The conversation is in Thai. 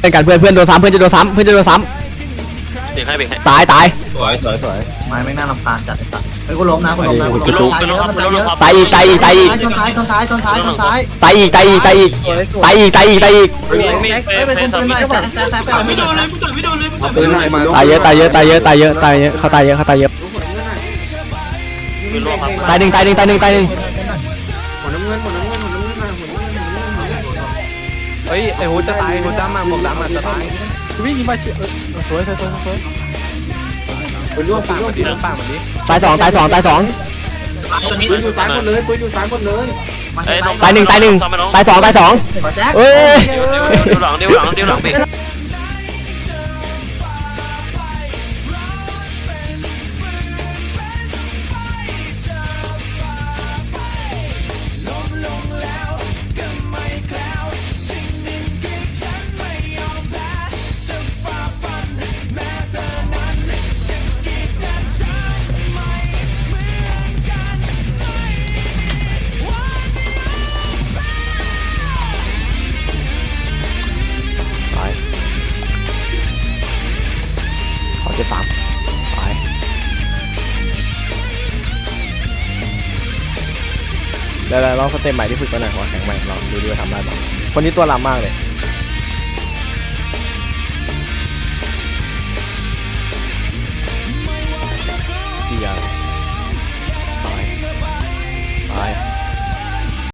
เล่นกันเพื่อนเพื่อนโดนซ้ำเพื่อนจะโดนซ้ำเพื่อนจะโดนซ้เบรกให้เบรกให้ำตายตายสวยสวยสวย ไม้ไม่น่ารำคาญจัดไอ้สัตว์เฮ้ยกูล้มนะกูล้มนะกูลุกกูลุกครับกูลุกครับตายอีกตายอีกตายอีกชนท้ายชนท้ายชนท้ายชนท้ายตายอีกตายอีกตายอีกตายอีกตายอีกตายอีกมีมีเฟเฮ้ยสเป็นเฟคนสปืนมีหน่อยแซ่บแซ่บแซ่บไม่โดนเลยกูต่อยไม่โดนเลยกูต่อยปืนหน่อยมาตายเยอะตายเยอะตายเยอะตายเยอะตายเยอะเขาตายเยอะเขาตายเยอะมีร่วงครับตายหนึ่งตายหนึ่งตายหนึ่งตายหนึ่งหัวน้ำเงินหัวน้ำเงินหัวน้ำเงิน เฮ้ยไอ้หูจะตายหูดำอะหมวกดำอะจะตายวิ่งมาเฉยสวยสวยสวยสวยปืนร่วงปืปานกร่วมังนดีเรื่องปากมันดีตายสองตายสองตายสองปืนอยู่ซ้ายหมดเลยปืนอยู่ซ้ายหมดเลยตายหนึ่งตายหนึ่งตายสองตายสองแจ็คเอ้ยดิวหลังดิวหลังดิวหลังเบรก จ็บสามตายเดี๋ยวเราลองสเต็ปใหม่ที่ฝึกมาหน่อยขอแข่งใหม่ลองดูดูว่าทำได้ไหมคนนี้ตัวลำมากเลย